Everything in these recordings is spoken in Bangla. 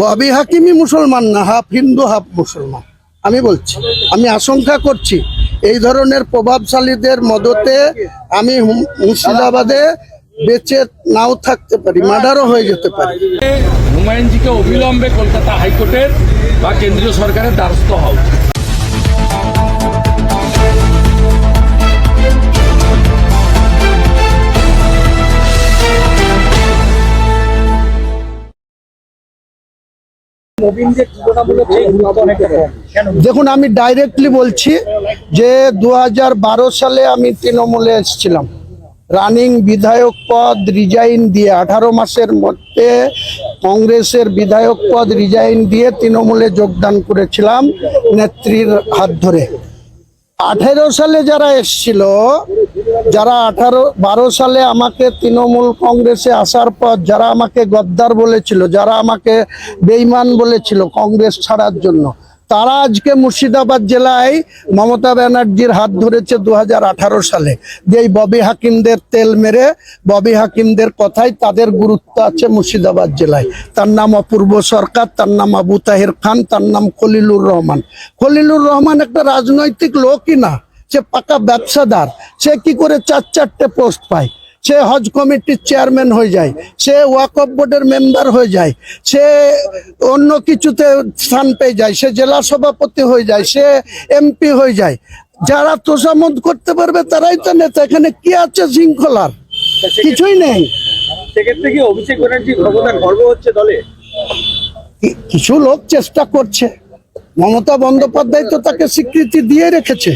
ববি হাকিমি মুসলমান না, হাফ হিন্দু, হাফ মুসলমান। আমি বলছি, আমি আশঙ্কা করছি, এই ধরনের প্রভাবশালীদের মদতে আমি মুর্শিদাবাদে বেঁচে নাও থাকতে পারি, মার্ডারও হয়ে যেতে পারি। হুমায়ুনজিকে অবিলম্বে কলকাতা হাইকোর্টের বা কেন্দ্রীয় সরকারের দ্বারস্থ হওয়া দেখুন, আমি ডাইরেক্টলি বলছি যে দু হাজার বারো সালে আমি তৃণমূলে এসেছিলাম। রানিং বিধায়ক পদ রিজাইন দিয়ে আঠারো মাসের মধ্যে কংগ্রেসের বিধায়ক পদ রিজাইন দিয়ে তৃণমূলে যোগদান করেছিলাম নেত্রীর হাত ধরে। আঠেরো সালে যারা এসছিল যারা আঠারো, বারো সালে আমাকে তৃণমূল কংগ্রেসে আসার পর যারা আমাকে গদ্দার বলেছিল, যারা আমাকে বেইমান বলেছিল কংগ্রেস ছাড়ার জন্য, তারা আজকে মুর্শিদাবাদ জেলায় মমতা ব্যানার্জির হাত ধরেছে দু হাজার আঠারো সালে। যে এই ববি হাকিমদের তেল মেরে, ববি হাকিমদের কথাই তাদের গুরুত্ব আছে মুর্শিদাবাদ জেলায়। তার নাম অপূর্ব সরকার, তার নাম আবু তাহের খান, তার নাম খলিলুর রহমান। খলিলুর রহমান একটা রাজনৈতিক লোকই না। সে পাকা ব্যবসাদার সে কি করে চার চারটে পোস্ট পায়? সে হজ কমিটির চেয়ারম্যান হয়ে যায় সে ওয়াকফ বোর্ডের মেম্বার হয়ে যায় সে অন্য কিছুতে স্থান পেয়ে যায় সে জেলা সভাপতি হয়ে যায় সে এমপি হয়ে যায়। যারা তোষামত করতে পারবে তারাই তো নেতা এখানে কি আছে শৃঙ্খলার? কিছুই নেই। সেক্ষেত্রে কি অভিষেক ব্যানার্জি ক্ষমতা গর্ব হচ্ছে দলে? কিছু লোক চেষ্টা করছে। মমতা বন্দ্যোপাধ্যায় তো তাকে স্বীকৃতি দিয়ে রেখেছে।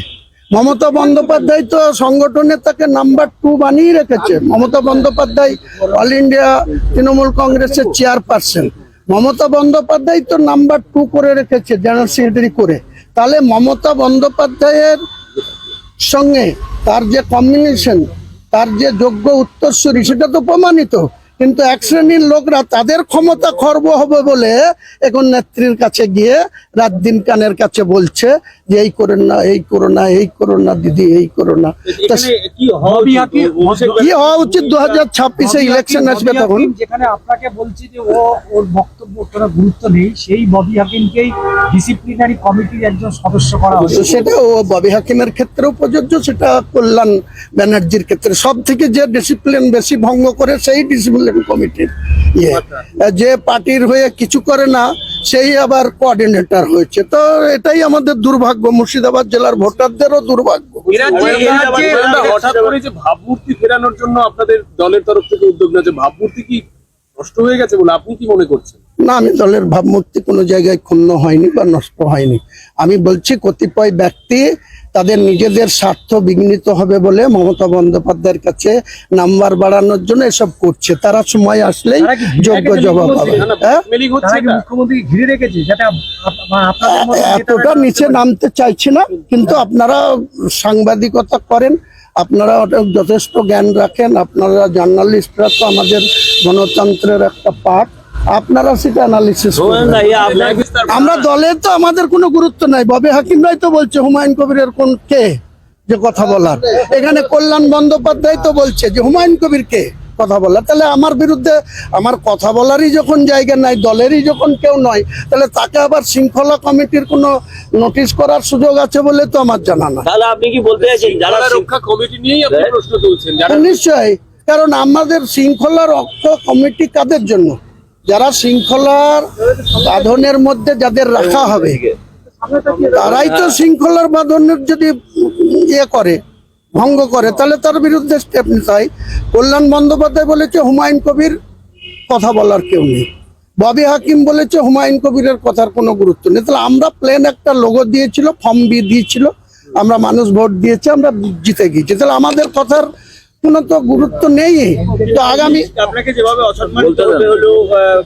মমতা বন্দ্যোপাধ্যায় তো সংগঠনে তাকে নাম্বার টু বানিয়ে রেখেছে। মমতা বন্দ্যোপাধ্যায় অল ইন্ডিয়া তৃণমূল কংগ্রেসের চেয়ারপারসন মমতা বন্দ্যোপাধ্যায় তো নাম্বার টু করে রেখেছে জেনারেল সেক্রেটারি করে। তাহলে মমতা বন্দ্যোপাধ্যায়ের সঙ্গে তার যে কম্বিনেশন তার যে যোগ্য উত্তরসূরি, সেটা তো প্রমাণিত। কিন্তু এক শ্রেণির লোকরা তাদের ক্ষমতা খর্ব হবে বলে এখন নেত্রীর কাছে গিয়ে রাত দিন কানের কাছে বলছে যে এই করেন না এই করো না এই করো না দিদি এই করো না। কি হওয়া উচিত? দু হাজার ছাব্বিশে ইলেকশন আসবে তখন। যেখানে আপনাকে বলছি যে ও ওর বক্তব্য গুরুত্ব নেই সেই ববি হাকিমকেই ডিসিপ্লিনারি কমিটির একজন সদস্য করা হয়েছে। সেটা ও ববি হাকিমের ক্ষেত্রেও প্রযোজ্য সেটা কল্যাণ ব্যানার্জির ক্ষেত্রে। সব থেকে যে ডিসিপ্লিন বেশি ভঙ্গ করে সেই ডিসিপ্লিন কমিটির ইয়ে। যে পার্টির হয়ে কিছু করে না সেই আবার কোঅর্ডিনেটর হয়েছে। তো এটাই আমাদের দুর্ভাগ্য। মুর্শিদাবাদ জেলার ভোটারদেরও দুর্ভাগ্য। হঠাৎ করে যে ভাবমূর্তি ফেরানোর জন্য আপনাদের দলের তরফ থেকে উদ্যোগ নিয়েছে ভাবমূর্তি কি নষ্ট হয়ে গেছে বলে আপনি কি মনে করছেন? না আমি দলের ভাবমূর্তি কোনো জায়গায় ক্ষুণ্ণ হয়নি বা নষ্ট হয়নি। আমি বলছি কতিপয় ব্যক্তি তাদের নিজেদের স্বার্থ বিঘ্নিত হবে বলে মমতা বন্দ্যোপাধ্যায়ের কাছে নাম্বার বাড়ানোর জন্য এসব করছে। তারা সময় আসলেই যোগ্য জবাব? পাবে। না, হ্যাঁ? মতো এতটা নিচে নামতে চাইছি না কিন্তু আপনারা সাংবাদিকতা করেন আপনারা ওটা যথেষ্ট জ্ঞান রাখেন আপনারা জার্নালিস্টরা তো আমাদের গণতন্ত্রের একটা পার্ট আপনারা সেটা অ্যানালিসিস আমরা দলে তো আমাদের কোনো গুরুত্ব নাই। ববে হাকিমরাই তো বলছে হুমায়ুন কবিরের কোন কে যে কথা বলার? এখানে কল্যাণ বন্দ্যোপাধ্যায় তো বলছে যে হুমায়ুন কবির কে কথা বলার? তাহলে আমার বিরুদ্ধে আমার কথা বলারই যখন জায়গা নাই দলেরই যখন কেউ নয় তাহলে তাকে আবার শৃঙ্খলা কমিটির কোনো নোটিশ করার সুযোগ আছে বলে তো আমার জানা না তাহলে আপনি কি বলতে চাইছেন যারা রক্ষা কমিটি নিয়েই আপনি প্রশ্ন তুলছেন নিশ্চয়ই। কারণ আমাদের শৃঙ্খলা রক্ষা কমিটি কাদের জন্য? যারা শৃঙ্খলার সাধনের মধ্যে যাদের রাখা হবে, তারাই তো শৃঙ্খলার বাঁধনের যদি ইয়ে করে, ভঙ্গ করে, তাহলে তার বিরুদ্ধে স্টেপ নিতে হয়। কল্যাণ বন্দ্যোপাধ্যায় বলেছে, হুমায়ুন কবির কথা বলার কেউ নেই। ববি হাকিম বলেছে, হুমায়ুন কবিরের কথার কোনো গুরুত্ব নেই। তাহলে আমরা প্লেন একটা লোগো দিয়েছিল ফর্ম বি দিয়েছিল, আমরা মানুষ ভোট দিয়েছে, আমরা জিতে গিয়েছি। তাহলে আমাদের কথার কোনো তো গুরুত্ব নেই। তো আগামী আপনাকে যেভাবে অসম্মানিত হতে হলো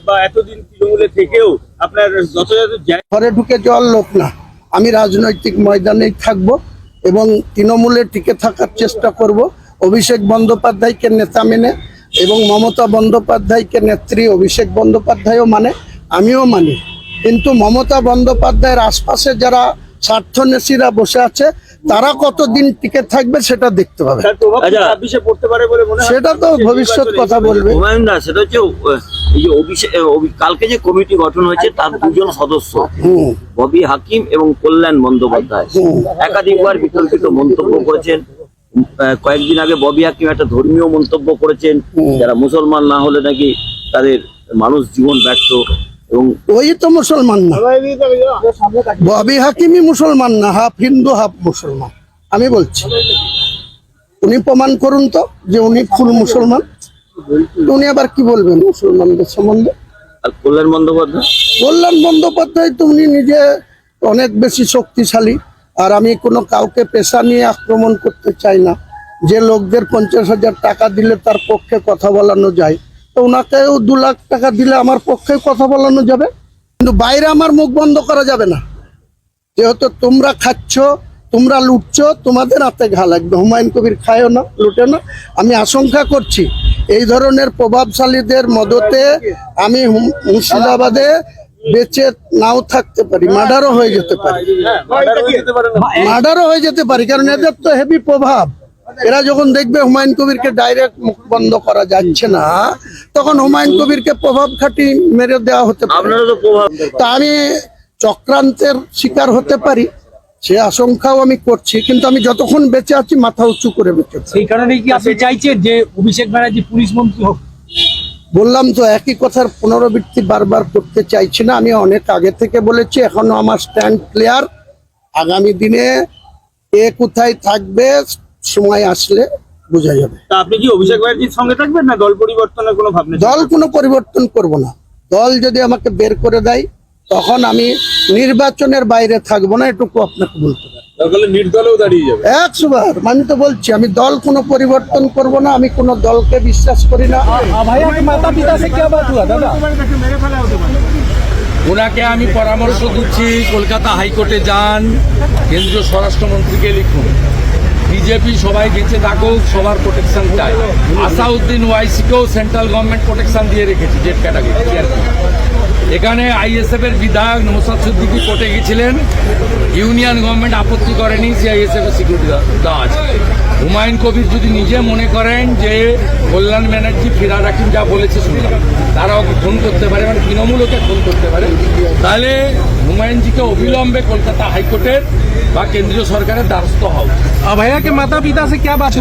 বা এতদিন তৃণমূলে থেকেও আপনার যথাযথ ঘরে ঢুকে যাওয়ার লোক না। আমি রাজনৈতিক ময়দানেই থাকব এবং তৃণমূলে টিকে থাকার চেষ্টা করব। অভিষেক বন্দ্যোপাধ্যায়কে নেতা মেনে এবং মমতা বন্দ্যোপাধ্যায়কে নেত্রী অভিষেক বন্দ্যোপাধ্যায়ও মানে আমিও মানি। কিন্তু মমতা বন্দ্যোপাধ্যায়ের আশপাশে যারা স্বার্থনেশীরা বসে আছে তারা কতদিন টিকে থাকবে সেটা দেখতে প্রভাব আচ্ছা। পারে বলে মনে হয়? সেটা তো ভবিষ্যৎ কথা বলবে। সেটা হচ্ছে আহ, অভিষেক কালকে যে কমিটি গঠন হয়েছে তার দুজন সদস্য। ববি হাকিম এবং কল্যাণ বন্দ্যোপাধ্যায়। একাধিকবার বিতর্কিত মন্তব্য করেছেন। আহ, কয়েকদিন আগে ববি হাকিম একটা ধর্মীয় মন্তব্য করেছেন। যারা মুসলমান না হলে নাকি তাদের মানুষ জীবন ব্যর্থ। এবং ওই তো মুসলমান না। ববি হাকিমি মুসলমান না হাফ হিন্দু হাফ মুসলমান। আমি বলছি উনি প্রমাণ করুন তো যে উনি ফুল মুসলমান। উনি আবার কি বলবেন মুসলমানদের সম্বন্ধে? আর কল্যাণ বন্দ্যোপাধ্যায়? কল্যাণ বন্দ্যোপাধ্যায় তো উনি নিজে অনেক বেশি শক্তিশালী। আর আমি কোনো কাউকে পেশা নিয়ে আক্রমণ করতে চাই না। যে লোকদের পঞ্চাশ হাজার টাকা দিলে তার পক্ষে কথা বলানো যায়। তো ওনাকেও দু লাখ টাকা দিলে আমার পক্ষে কথা বলানো যাবে। কিন্তু বাইরে আমার মুখ বন্ধ করা যাবে না। যেহেতু তোমরা খাচ্ছ তোমরা লুটছো তোমাদের হাতে ঘা লাগবে হুমায়ুন কবির খায়ও না লুটে না। আমি আশঙ্কা করছি এই ধরনের প্রভাবশালীদের মদতে আমি মুর্শিদাবাদে বেঁচে নাও থাকতে পারি মার্ডারও হয়ে যেতে পারি। হ্যাঁ, murder হয়ে যেতে পারে মার্ডারও হয়ে যেতে পারি কারণ এদের তো হেভি প্রভাব। এরা যখন দেখবে হুমায়ুন কবিরকে ডাইরেক্ট মুখ বন্ধ করা যাচ্ছে না তখন হুমায়ুন কবিরকে প্রভাব খাটি মেরে দেওয়া হতে পারে। তো প্রভাব। তা আমি চক্রান্তের শিকার হতে পারি সে আশঙ্কাও আমি করছি কিন্তু আমি যতক্ষণ বেঁচে আছি মাথা উঁচু করে বেঁচে সেই কারণেই কি আপনি চাইছেন যে অভিষেক ব্যানার্জি পুলিশ মন্ত্রী হোক? বললাম তো একই কথার পুনরাবৃত্তি বারবার করতে চাইছি না আমি অনেক আগে থেকে বলেছি এখনও আমার স্ট্যান্ড ক্লিয়ার আগামী দিনে কে কোথায় থাকবে সময় আসলে বোঝা যাবে তা আপনি কি অভিষেক ব্যানার্জির সঙ্গে থাকবেন না দল পরিবর্তনের কোনো ভাবনা দল কোনো পরিবর্তন করব না। দল যদি আমাকে বের করে দেয় তখন আমি নির্বাচনের বাইরে থাকব না এটুকু আপনাকে বলতে পারি। একশো বার আমি তো বলছি আমি দল কোনো পরিবর্তন করব না আমি কোনো দলকে বিশ্বাস করি না। ওনাকে আমি পরামর্শ দিচ্ছি কলকাতা হাইকোর্টে যান কেন্দ্রীয় স্বরাষ্ট্রমন্ত্রীকে লিখুন। বিজেপি সবাই বেঁচে থাকুক, সবার প্রোটেকশন চাই। আসাউদ্দিন ওয়াইসিকেও সেন্ট্রাল গভর্নমেন্ট প্রোটেকশন দিয়ে রেখেছে জেট ক্যাটাগরি এখানে আইএসএফ এর বিধায়ক নৌসাদ সিদ্দিকি কোর্টে গেছিলেন, ইউনিয়ন গভর্নমেন্ট আপত্তি করেনি সিআইএসএফ এর সিকিউরিটি দেওয়া আছে। হুমায়ুন কবির যদি নিজে মনে করেন যে কল্যাণ ব্যানার্জি ফিরা রাখিম যা বলেছে শুনলাম। তারা ওকে ফোন করতে পারে? মানে তৃণমূল ওকে ফোন করতে পারে। তাহলে হুমায়ুনজিকে অবিলম্বে কলকাতা হাইকোর্টের বা কেন্দ্রীয় সরকারের দ্বারস্থ হওয়া ভাইয়াকে মাতা পিতা সে কে বাত